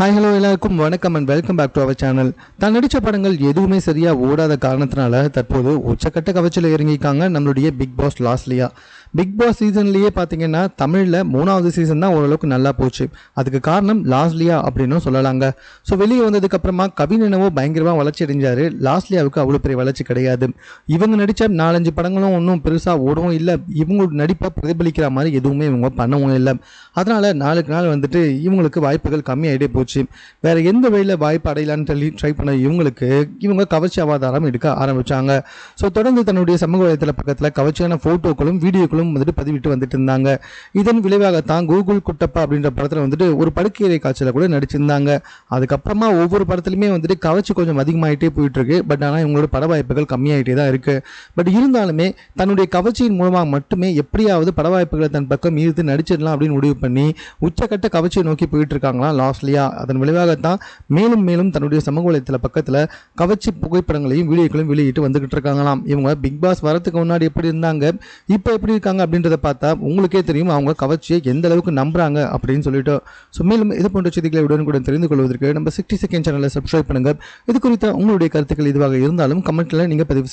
Hi hello எல்லாருக்கும் வணக்கம் and welcome back to our channel தான் நடித்த படங்கள் எதுவுமே சரியாக ஓடாத காரணத்தினால தற்போது உச்சக்கட்ட கவச்சில் இறங்கியிருக்காங்க நம்மளுடைய Bigg Boss Losliya. Bigg Boss சீசன்லேயே பார்த்தீங்கன்னா தமிழில் மூணாவது சீசன் தான் ஓரளவுக்கு நல்லா போச்சு. அதுக்கு காரணம் லாஸ்லியா அப்படின்னும் சொல்லலாங்க. ஸோ வெளியே வந்ததுக்கப்புறமா கவின் என்னவோ பயங்கரமாக வளர்ச்சி அடைஞ்சாரு. லாஸ்லியாவுக்கு அவ்வளோ பெரிய வளர்ச்சி கிடையாது. இவங்க நடித்த நாலஞ்சு படங்களும் ஒன்றும் பெருசாக ஓடவும் இல்லை. இவங்களோட நடிப்பை பிரதிபலிக்கிற மாதிரி எதுவுமே இவங்க பண்ணவும் இல்லை. அதனால் நாளுக்கு நாள் வந்துட்டு இவங்களுக்கு வாய்ப்புகள் கம்மியாகிட்டே போச்சு. வேறு எந்த வழியில் வாய்ப்பு அடையலான்னு சொல்லி ட்ரை பண்ண இவங்களுக்கு இவங்க கவர்ச்சி அவதாரம் எடுக்க ஆரம்பித்தாங்க ஸோ தொடர்ந்து தன்னுடைய சமூக வலைத்தள பக்கத்தில் கவர்ச்சியான ஃபோட்டோக்களும் வீடியோக்களும் வந்துட்டு பதிவிட்டு வந்துட்டு இருந்தாங்க. இதன் விளைவாகத்தான் கூகுள் குட்டப்பா அப்படின்ற படத்தில் வந்துட்டு ஒரு படுக்கையறை காட்சியில் கூட நடிச்சிருந்தாங்க. அதுக்கப்புறமா ஒவ்வொரு படத்துலையுமே வந்துட்டு கவர்ச்சி கொஞ்சம் அதிகமாயிட்டே போயிட்டு இருக்கு பட் ஆனால் இவங்களோட பட வாய்ப்புகள் கம்மியாயிட்டே தான் இருக்கு. பட் இருந்தாலுமே தன்னுடைய கவர்ச்சியின் மூலமாக மட்டுமே எப்படியாவது பட வாய்ப்புகளை தன் பக்கம் ஈர்த்து நடிச்சிடலாம் அப்படின்னு முடிவு பண்ணி உச்சக்கட்ட கவர்ச்சியை நோக்கி போயிட்டு இருக்காங்களாம் லாஸ்ட்லியா. அதன் விளைவாகத்தான் மேலும் மேலும் தன்னுடைய சமூக வலைத்தள பக்கத்தில் கவர்ச்சி புகைப்படங்களையும் வீடியோக்களையும் வெளியிட்டு வந்துகிட்டு இருக்காங்களாம் இவங்க பிக் பாஸ் வரத்துக்கு முன்னாடி எப்படி இருந்தாங்க? இப்போ எப்படி இருக்காங்க? அப்படின்றத பார்த்தா உங்களுக்கே தெரியும் அவங்க கவர்ச்சியை எந்த அளவுக்கு நம்புறாங்க அப்படின்னு சொல்லிட்டு. ஸோ மேலும் இது போன்ற செய்திகளை உடனுக்குடன் தெரிந்து கொள்வதற்கு நம்ம சிக்ஸ்டி செகண்ட் சேனலை சப்ஸ்கிரைப் பண்ணுங்க. இது குறித்த உங்களுடைய கருத்துக்கள் இதுவாக இருந்தாலும் கமெண்ட்ல நீங்க பதிவு செய்ய